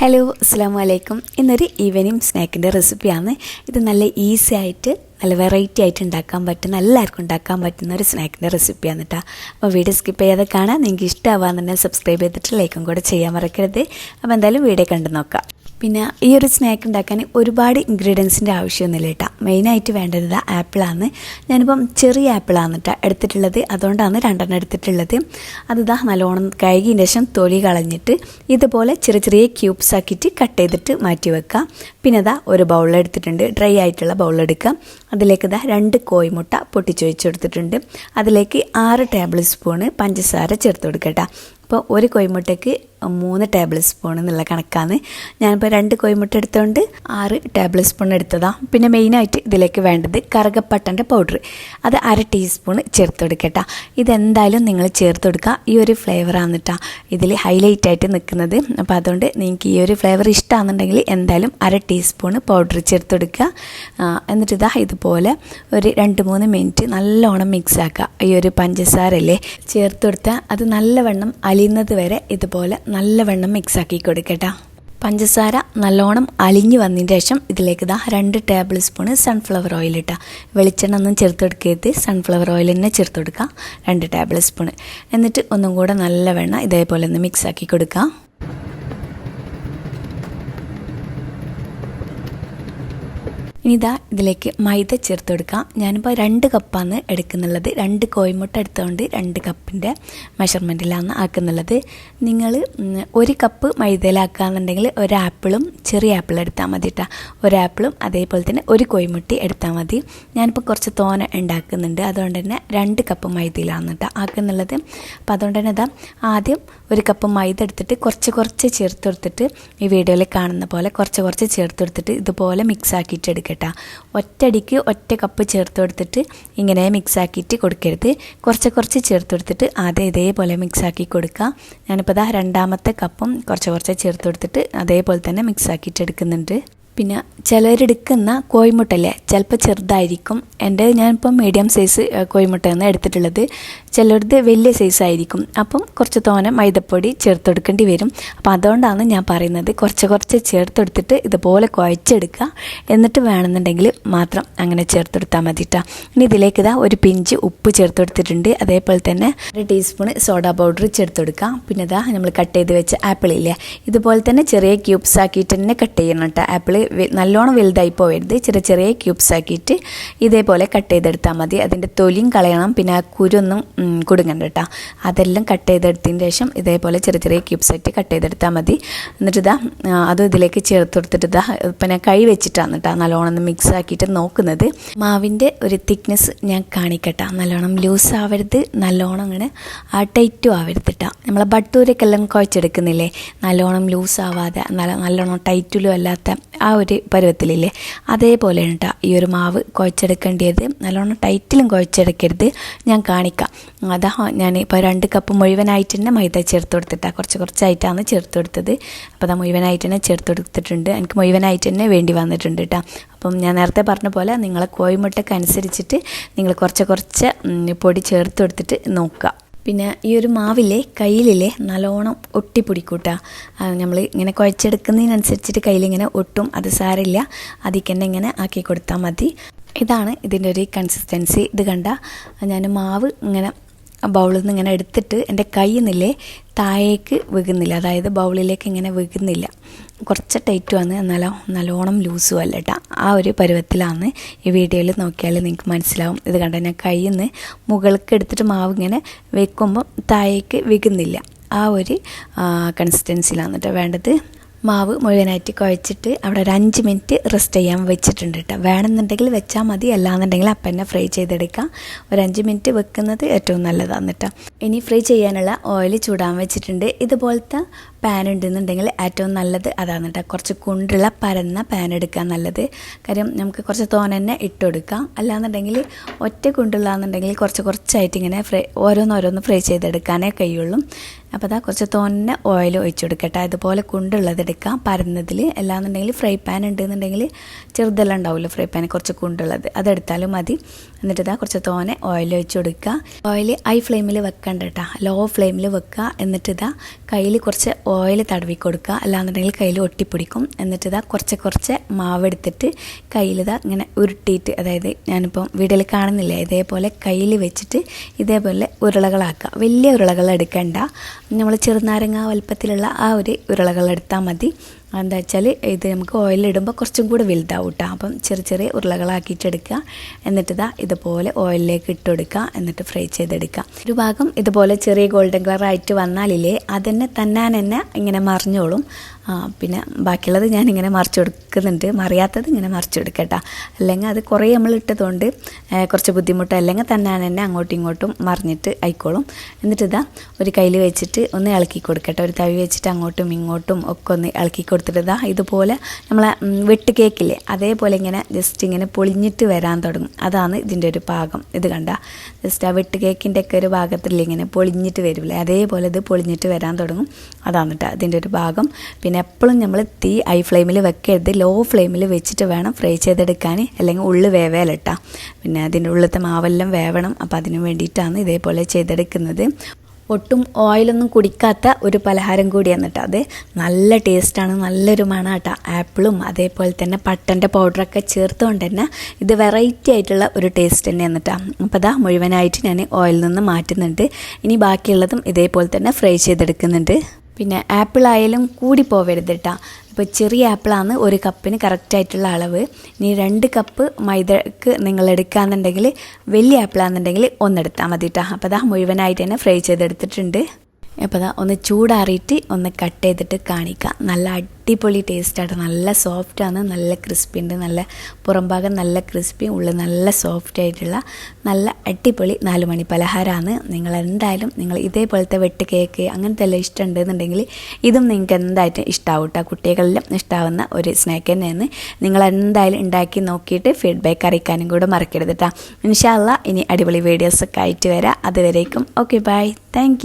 Hello അസ്സാം വലൈക്കും ഇന്നൊരു ഈവനിങ് സ്നാക്കിന്റെ റെസിപ്പിയാണ് ഇത് നല്ല ഈസി ആയിട്ട് നല്ല വെറൈറ്റി ആയിട്ട് ഉണ്ടാക്കാൻ പറ്റുന്ന എല്ലാവർക്കും ഉണ്ടാക്കാൻ പറ്റുന്ന ഒരു സ്നാക്കിന്റെ റെസിപ്പിയാണ് കേട്ടോ അപ്പോൾ വീഡിയോ സ്കിപ്പ് ചെയ്യാതെ കാണാൻ നിങ്ങൾക്ക് ഇഷ്ടമാവാന്നുണ്ടെങ്കിൽ സബ്സ്ക്രൈബ് ചെയ്തിട്ട് ലൈക്കും കൂടെ ചെയ്യാൻ മറക്കരുത്. അപ്പോൾ എന്തായാലും വീഡിയോ കണ്ടു നോക്കാം. പിന്നെ ഈ ഒരു സ്നാക്ക് ഉണ്ടാക്കാൻ ഒരുപാട് ഇൻഗ്രീഡിയൻസിന്റെ ആവശ്യമൊന്നുമില്ല കേട്ടോ മെയിനായിട്ട് വേണ്ടത് ആപ്പിളാണ്. ഞാനിപ്പം ചെറിയ ആപ്പിളാണ് കേട്ടോ എടുത്തിട്ടുള്ളത്. അതുകൊണ്ടാണ് രണ്ടെണ്ണം എടുത്തിട്ടുള്ളത്. അതിതാ നല്ലോണം കഴുകിയതിന് ശേഷം തൊലി കളഞ്ഞിട്ട് ഇതുപോലെ ചെറിയ ചെറിയ ക്യൂബ്സ് ആക്കിയിട്ട് കട്ട് ചെയ്തിട്ട് മാറ്റി വെക്കുക പിന്നെ ഇതാ ഒരു ബൗൾ എടുത്തിട്ടുണ്ട്. ഡ്രൈ ആയിട്ടുള്ള ബൗൾ എടുക്കുക അതിലേക്ക് ഇതാ രണ്ട് കോയിമുട്ട പൊട്ടിച്ച് വെച്ച് കൊടുത്തിട്ടുണ്ട് അതിലേക്ക് ആറ് ടേബിൾ സ്പൂണ് പഞ്ചസാര ചേർത്ത് കൊടുക്കട്ടോ അപ്പോൾ ഒരു കോയിമുട്ടയ്ക്ക് മൂന്ന് ടേബിൾ സ്പൂൺ എന്നുള്ള കണക്കാണ്. ഞാനിപ്പോൾ രണ്ട് കോയിമുട്ട എടുത്തുകൊണ്ട് ആറ് ടേബിൾ സ്പൂൺ എടുത്തതാണ് പിന്നെ മെയിനായിട്ട് ഇതിലേക്ക് വേണ്ടത് കറുകപ്പട്ടന്റെ പൗഡർ അത് അര ടീസ്പൂൺ ചേർത്ത് കൊടുക്കട്ടോ ഇതെന്തായാലും നിങ്ങൾ ചേർത്ത് കൊടുക്കുക. ഈ ഒരു ഫ്ലേവറാണ് കേട്ടോ ഇതിൽ ഹൈലൈറ്റ് ആയിട്ട് നിൽക്കുന്നത്. അപ്പോൾ അതുകൊണ്ട് നിങ്ങൾക്ക് ഈ ഒരു ഫ്ലേവർ ഇഷ്ടമാണെന്നുണ്ടെങ്കിൽ എന്തായാലും അര ടീസ്പൂൺ പൗഡർ ചേർത്ത് കൊടുക്കുക. എന്നിട്ട് ഇതാ ഇതുപോലെ ഒരു രണ്ട് മൂന്ന് മിനിറ്റ് നല്ലോണം മിക്സ് ആക്കുക ഈ ഒരു പഞ്ചസാരല്ലേ ചേർത്ത് കൊടുത്താൽ അത് നല്ലവണ്ണം അലിയുന്നത് വരെ ഇതുപോലെ നല്ലവണ്ണം മിക്സ് ആക്കി കൊടുക്കട്ടോ. പഞ്ചസാര നല്ലോണം അലിഞ്ഞ് വന്നതിന് ശേഷം ഇതിലേക്ക് ഇതാ രണ്ട് ടേബിൾ സ്പൂൺ സൺഫ്ലവർ ഓയിൽ ഇട്ടാ. വെളിച്ചെണ്ണ ഒന്നും ചേർത്ത് കൊടുക്കരുത് സൺഫ്ലവർ ഓയിൽ തന്നെ ചേർത്ത് കൊടുക്കുക രണ്ട് ടേബിൾ സ്പൂൺ എന്നിട്ട് ഒന്നും കൂടെ നല്ലവണ്ണം ഇതേപോലെ ഒന്ന് മിക്സ് ആക്കി കൊടുക്കുക ഇനി ഇതാ ഇതിലേക്ക് മൈദ ചേർത്ത് കൊടുക്കാം. ഞാനിപ്പോൾ രണ്ട് കപ്പാണ് എടുക്കുന്നുള്ളത്. രണ്ട് കോയിമുട്ട എടുത്തുകൊണ്ട് രണ്ട് കപ്പിന്റെ മെഷർമെന്റിലാണ് ആക്കുന്നുള്ളത്. നിങ്ങൾ ഒരു കപ്പ് മൈദയിലാക്കുകയെന്നുണ്ടെങ്കിൽ ഒരു ആപ്പിളും ചെറിയ ആപ്പിൾ എടുത്താൽ മതി കേട്ടോ ഒരു ആപ്പിളും അതേപോലെ തന്നെ ഒരു കോയിമുട്ടി എടുത്താൽ മതി. ഞാനിപ്പോൾ കുറച്ച് തോന ഉണ്ടാക്കുന്നുണ്ട്. അതുകൊണ്ട് തന്നെ രണ്ട് കപ്പ് മൈദയിലാണ് കേട്ടോ ആക്കുന്നുള്ളത്. അപ്പോൾ അതുകൊണ്ട് തന്നെ ഇതാ ആദ്യം ഒരു കപ്പ് മൈദ എടുത്തിട്ട് കുറച്ച് കുറച്ച് ചേർത്ത് കൊടുത്തിട്ട് ഈ വീഡിയോയിൽ കാണുന്ന പോലെ കുറച്ച് കുറച്ച് ചേർത്ത് കൊടുത്തിട്ട് ഇതുപോലെ മിക്സ് ആക്കിയിട്ട് എടുക്കട്ടെ. ഒറ്റയടിക്ക് ഒറ്റ കപ്പ് ചേർത്ത് കൊടുത്തിട്ട് ഇങ്ങനെ മിക്സാക്കിയിട്ട് കൊടുക്കരുത്. കുറച്ച് കുറച്ച് ചേർത്ത് കൊടുത്തിട്ട് ആദ്യം ഇതേപോലെ മിക്സാക്കി കൊടുക്കുക ഞാനിപ്പോൾ ഇതാ രണ്ടാമത്തെ കപ്പും കുറച്ച് കുറച്ച് ചേർത്ത് കൊടുത്തിട്ട് അതേപോലെ തന്നെ മിക്സാക്കിയിട്ട് എടുക്കുന്നുണ്ട്. പിന്നെ ചിലരെടുക്കുന്ന കോഴിമുട്ടല്ലേ ചിലപ്പോൾ ചെറുതായിരിക്കും. എന്റെ ഞാനിപ്പം മീഡിയം സൈസ് കോഴിമുട്ടയാണ് എടുത്തിട്ടുള്ളത്. ചിലരത് വലിയ സൈസ് ആയിരിക്കും. അപ്പം കുറച്ച് തോനെ മൈദപ്പൊടി ചേർത്തെടുക്കേണ്ടി വരും. അപ്പോൾ അതുകൊണ്ടാണ് ഞാൻ പറയുന്നത് കുറച്ച് കുറച്ച് ചേർത്തെടുത്തിട്ട് ഇതുപോലെ കുഴച്ചെടുക്കുക. എന്നിട്ട് വേണമെന്നുണ്ടെങ്കിൽ മാത്രം അങ്ങനെ ചേർത്തെടുത്താൽ മതി കേട്ടോ ഇനി ഇതിലേക്ക് ഇതാ ഒരു പിഞ്ച് ഉപ്പ് ചേർത്തെടുത്തിട്ടുണ്ട്. അതേപോലെ തന്നെ ഒരു ടീസ്പൂൺ സോഡ പൗഡർ ചേർത്തെടുക്കുക. പിന്നെ ഇതാ നമ്മൾ കട്ട് ചെയ്ത് വെച്ച ആപ്പിൾ ഇല്ലേ ഇതുപോലെ തന്നെ ചെറിയ ക്യൂബ്സ് ആക്കിയിട്ട് തന്നെ കട്ട് ചെയ്യണം കേട്ടോ ആപ്പിൾ നല്ലോണം വലുതായി പോകരുത് ചെറിയ ചെറിയ ക്യൂബ്സ് ആക്കിയിട്ട് ഇതേപോലെ കട്ട് ചെയ്തെടുത്താൽ മതി. അതിന്റെ തൊലിയും കളയണം. പിന്നെ ആ കുരൊന്നും കുടുങ്ങണ്ട കേട്ടോ. അതെല്ലാം കട്ട് ചെയ്തെടുത്തതിന് ശേഷം ഇതേപോലെ ചെറിയ ചെറിയ ക്യൂബ്സ് ആയിട്ട് കട്ട് ചെയ്തെടുത്താൽ മതി. എന്നിട്ട് ഇതാ അത് ഇതിലേക്ക് ചേർത്ത് കൊടുത്തിട്ട് ഇതാ പിന്നെ കൈ വെച്ചിട്ടാണ് കേട്ടോ നല്ലോണം ഒന്ന് മിക്സ് ആക്കിയിട്ട് നോക്കുന്നത്. മാവിന്റെ ഒരു തിക്നെസ് ഞാൻ കാണിക്കട്ടെ. നല്ലോണം ലൂസ് ആവരുത്. നല്ലോണം അങ്ങനെ ടൈറ്റും ആവരുത് കേട്ടോ. നമ്മളെ ബട്ടൂരൊക്കെല്ലാം കുഴച്ചെടുക്കുന്നില്ലേ? നല്ലോണം ലൂസ് ആവാതെ നല്ല നല്ലോണം ടൈറ്റിലും അല്ലാത്ത ആ ഒരു പരുവത്തിലില്ലേ? അതേപോലെയാണ് കേട്ടോ ഈ ഒരു മാവ് കുഴച്ചെടുക്കേണ്ടത് നല്ലോണം ടൈറ്റിലും കുഴച്ചെടുക്കരുത്. ഞാൻ കാണിക്കാം. അതാ ഞാൻ ഇപ്പോൾ രണ്ട് കപ്പ് മുഴുവനായിട്ട് തന്നെ മൈദ ചേർത്ത് കൊടുത്തിട്ടാണ് കുറച്ച് കുറച്ചായിട്ടാണ് ചേർത്ത് കൊടുത്തത്. അപ്പോൾ അതാ മുഴുവനായിട്ട് തന്നെ ചേർത്ത് കൊടുത്തിട്ടുണ്ട്. എനിക്ക് മുഴുവനായിട്ട് തന്നെ വേണ്ടി വന്നിട്ടുണ്ട് കേട്ടോ അപ്പം ഞാൻ നേരത്തെ പറഞ്ഞ പോലെ നിങ്ങളെ കോഴിമുട്ടക്ക് അനുസരിച്ചിട്ട് നിങ്ങൾ കുറച്ച് കുറച്ച് പൊടി ചേർത്ത് കൊടുത്തിട്ട് നോക്കുക. പിന്നെ ഈ ഒരു മാവില്ലേ കയ്യിലില്ലേ നല്ലോണം ഒട്ടിപ്പിടിക്കൂട്ട. നമ്മൾ ഇങ്ങനെ കുഴച്ചെടുക്കുന്നതിനനുസരിച്ചിട്ട് കയ്യിലിങ്ങനെ ഒട്ടും അത് സാരില്ല അതിൽ തന്നെ ഇങ്ങനെ ആക്കി കൊടുത്താൽ മതി. ഇതാണ് ഇതിന്റെ ഒരു കൺസിസ്റ്റൻസി ഇത് കണ്ട ഞാൻ മാവ് ഇങ്ങനെ ബൗളിൽ നിന്ന് ഇങ്ങനെ എടുത്തിട്ട് എന്റെ കൈ നിന്നില്ലേ താഴേക്ക് വീകുന്നില്ല. അതായത് ബൗളിലേക്ക് ഇങ്ങനെ വീകുന്നില്ല. കുറച്ച് ടൈറ്റുമാണ് എന്നാലോ നല്ലോണം ലൂസും അല്ല കേട്ടോ ആ ഒരു പരുവത്തിലാണ് ഈ വീഡിയോയിൽ നോക്കിയാൽ നിങ്ങൾക്ക് മനസ്സിലാവും. ഇത് കണ്ട? ഞാൻ കയ്യിൽ നിന്ന് മുകൾക്ക് എടുത്തിട്ട് മാവ് ഇങ്ങനെ വെക്കുമ്പം താഴേക്ക് വീകുന്നില്ല. ആ ഒരു കൺസിസ്റ്റൻസിയിലാണ് കേട്ടോ വേണ്ടത്. മാവ് മുഴുവനായിട്ട് കുഴച്ചിട്ട് അവിടെ ഒരു അഞ്ച് മിനിറ്റ് റെസ്റ്റ് ചെയ്യാൻ വെച്ചിട്ടുണ്ട് കേട്ടോ. വേണമെന്നുണ്ടെങ്കിൽ വെച്ചാൽ മതി അല്ലാന്നുണ്ടെങ്കിൽ അപ്പം തന്നെ ഫ്രൈ ചെയ്തെടുക്കാം. ഒരു അഞ്ച് മിനിറ്റ് വെക്കുന്നത് ഏറ്റവും നല്ലതാണ് കേട്ടോ. ഇനി ഫ്രൈ ചെയ്യാനുള്ള ഓയിൽ ചൂടാൻ വെച്ചിട്ടുണ്ട്. ഇതുപോലത്തെ പാൻ ഉണ്ടെന്നുണ്ടെങ്കിൽ ഏറ്റവും നല്ലത് അതാണ് കേട്ടോ കുറച്ച് കുണ്ടുള്ള പരന്ന പാൻ എടുക്കാൻ നല്ലത്. കാര്യം നമുക്ക് കുറച്ച് തോന തന്നെ ഇട്ട് കൊടുക്കാം അല്ലാന്നുണ്ടെങ്കിൽ ഒറ്റ കുണ്ടുള്ളതെന്നുണ്ടെങ്കിൽ കുറച്ച് കുറച്ചായിട്ട് ഇങ്ങനെ ഫ്രൈ ഓരോന്നോരോന്ന് ഫ്രൈ ചെയ്തെടുക്കാനേ കഴിയുള്ളൂ. അപ്പോൾ അതാ കുറച്ച് തോന്നെ ഓയിൽ ഒഴിച്ചു കൊടുക്കട്ടെ അതുപോലെ കുണ്ടുള്ളത് എടുക്കാം. പരന്നതിൽ അല്ലാന്നുണ്ടെങ്കിൽ ഫ്രൈ പാൻ ഉണ്ടെന്നുണ്ടെങ്കിൽ ചെറുതെല്ലാം ഉണ്ടാവുമല്ലോ ഫ്രൈ പാൻ കുറച്ച് കുണ്ടുള്ളത്. അതെടുത്താലും മതി. എന്നിട്ട് ഇതാ കുറച്ച് തോനെ ഓയിൽ ഒഴിച്ച് കൊടുക്കുക ഓയിൽ ഹൈ ഫ്ലെയിമിൽ വെക്കണ്ട കേട്ടോ ലോ ഫ്ലെയിമിൽ വെക്കുക. എന്നിട്ട് ഇതാ കയ്യിൽ കുറച്ച് ഓയിൽ തടവി കൊടുക്കുക. അല്ലാന്നുണ്ടെങ്കിൽ കയ്യിൽ ഒട്ടിപ്പിടിക്കും. എന്നിട്ട് ഇതാ കുറച്ച് കുറച്ച് മാവ് എടുത്തിട്ട് കയ്യിലിതാ ഇങ്ങനെ ഉരുട്ടിയിട്ട് അതായത് ഞാനിപ്പം വീഡിയോയിൽ കാണുന്നില്ല? ഇതേപോലെ കയ്യിൽ വെച്ചിട്ട് ഇതേപോലെ ഉരുളകളാക്കുക. വലിയ ഉരുളകൾ എടുക്കണ്ട നമ്മൾ ചെറുനാരങ്ങ വലുപ്പത്തിലുള്ള ആ ഒരു ഉരുളകൾ എടുത്താൽ മതി. എന്താ വെച്ചാൽ ഇത് നമുക്ക് ഓയിലിടുമ്പോൾ കുറച്ചും കൂടെ വലുതാവും കേട്ടോ അപ്പം ചെറിയ ചെറിയ ഉരുളകളാക്കിയിട്ടെടുക്കുക. എന്നിട്ട് ഇതാ ഇതുപോലെ ഓയിലിലേക്ക് ഇട്ട് കൊടുക്കുക എന്നിട്ട് ഫ്രൈ ചെയ്തെടുക്കുക. ഒരു ഭാഗം ഇതുപോലെ ചെറിയ ഗോൾഡൻ കളറായിട്ട് വന്നാലില്ലേ അതന്നെ തന്നാൻ തന്നെ ഇങ്ങനെ മറിഞ്ഞോളും. പിന്നെ ബാക്കിയുള്ളത് ഞാൻ ഇങ്ങനെ മറിച്ച് കൊടുക്കുന്നുണ്ട് മറിയാത്തത് ഇങ്ങനെ മറിച്ച് കൊടുക്കട്ടോ അല്ലെങ്കിൽ അത് കുറേ നമ്മൾ ഇട്ടതുകൊണ്ട് കുറച്ച് ബുദ്ധിമുട്ട് അല്ലെങ്കിൽ തന്നെയാണ് തന്നെ അങ്ങോട്ടും ഇങ്ങോട്ടും മറിഞ്ഞിട്ട് ആയിക്കോളും. എന്നിട്ട് ഇതാ ഒരു കയ്യിൽ വെച്ചിട്ട് ഒന്ന് ഇളക്കി കൊടുക്കട്ടെ. ഒരു തവി വെച്ചിട്ട് അങ്ങോട്ടും ഇങ്ങോട്ടും ഒക്കെ ഒന്ന് ഇളക്കി കൊടുത്തിട്ട് ഇതാ ഇതുപോലെ നമ്മളെ വെട്ട് കേക്കില്ലേ അതേപോലെ ഇങ്ങനെ ജസ്റ്റ് ഇങ്ങനെ പൊളിഞ്ഞിട്ട് വരാൻ തുടങ്ങും. അതാണ് ഇതിന്റെ ഒരു പാകം ഇത് കണ്ട? ജസ്റ്റ് ആ വെട്ട് കേക്കിന്റെ ഒക്കെ ഒരു ഭാഗത്തിൽ ഇങ്ങനെ പൊളിഞ്ഞിട്ട് വരില്ലേ അതേപോലെ ഇത് പൊളിഞ്ഞിട്ട് വരാൻ തുടങ്ങും. അതാണ് കേട്ടോ ഇതിന്റെ ഒരു ഭാഗം. പിന്നെ എപ്പോഴും നമ്മൾ തീ ഹൈ ഫ്ലെയിമിൽ വെക്കരുത്. ലോ ഫ്ലെയിമിൽ വെച്ചിട്ട് വേണം ഫ്രൈ ചെയ്തെടുക്കാൻ അല്ലെങ്കിൽ ഉള്ളു വേവേലട്ടാ. പിന്നെ അതിന്റെ ഉള്ളിലത്തെ മാവെല്ലാം വേവണം. അപ്പോൾ അതിന് വേണ്ടിയിട്ടാണ് ഇതേപോലെ ചെയ്തെടുക്കുന്നത്. ഒട്ടും ഓയിലൊന്നും കുടിക്കാത്ത ഒരു പലഹാരം കൂടിയാണ് കേട്ടോ അത്. നല്ല ടേസ്റ്റാണ് നല്ലൊരു മണം കേട്ടോ. ആപ്പിളും അതേപോലെ തന്നെ പട്ടന്റെ പൗഡറൊക്കെ ചേർത്തുകൊണ്ട് തന്നെ ഇത് വെറൈറ്റി ആയിട്ടുള്ള ഒരു ടേസ്റ്റ് തന്നെയാണ് കേട്ടോ. അപ്പോൾ അതാ മുഴുവനായിട്ട് ഞാൻ ഓയിലിൽ നിന്ന് മാറ്റുന്നുണ്ട്. ഇനി ബാക്കിയുള്ളതും ഇതേപോലെ തന്നെ ഫ്രൈ ചെയ്തെടുക്കുന്നുണ്ട്. പിന്നെ ആപ്പിൾ ആയാലും കൂടി പോവരുത് കേട്ടോ ഇപ്പോൾ ചെറിയ ആപ്പിളാണ് ഒരു കപ്പിന് കറക്റ്റായിട്ടുള്ള അളവ്. ഇനി രണ്ട് കപ്പ് മൈദക്ക് നിങ്ങൾ എടുക്കുകയെന്നുണ്ടെങ്കിൽ വലിയ ആപ്പിളാണെന്നുണ്ടെങ്കിൽ ഒന്നെടുത്താൽ മതി കേട്ടോ അപ്പോൾ അതാ മുഴുവനായിട്ട് തന്നെ ഫ്രൈ ചെയ്തെടുത്തിട്ടുണ്ട്. അപ്പോൾ അതാ ഒന്ന് ചൂടാറിയിട്ട് ഒന്ന് കട്ട് ചെയ്തിട്ട് കാണിക്കാം. നല്ല അടിപൊളി ടേസ്റ്റാണ് നല്ല സോഫ്റ്റാണ് നല്ല ക്രിസ്പി ഉണ്ട്. നല്ല പുറംഭാഗം നല്ല ക്രിസ്പി ഉള്ളിൽ നല്ല സോഫ്റ്റ് ആയിട്ടുള്ള നല്ല അടിപൊളി നാല് മണി പലഹാരമാണ് നിങ്ങൾ എന്തായാലും നിങ്ങൾ ഇതേപോലത്തെ വെട്ട് കേക്ക് അങ്ങനത്തെ എല്ലാം ഇഷ്ടമുണ്ടെന്നുണ്ടെങ്കിൽ ഇതും നിങ്ങൾക്ക് എന്തായിട്ട് ഇഷ്ടമാവും കേട്ടോ കുട്ടികളെല്ലാം ഇഷ്ടാവുന്ന ഒരു സ്നാക്ക് തന്നെയാണ്. നിങ്ങൾ എന്തായാലും ഉണ്ടാക്കി നോക്കിയിട്ട് ഫീഡ്ബാക്ക് അറിയിക്കാനും കൂടെ മറക്കരുത് കേട്ടോ ഇൻഷാല്ല ഇനി അടിപൊളി വീഡിയോസൊക്കെ ആയിട്ട് വരാം. അതുവരേക്കും ഓക്കെ ബൈ താങ്ക്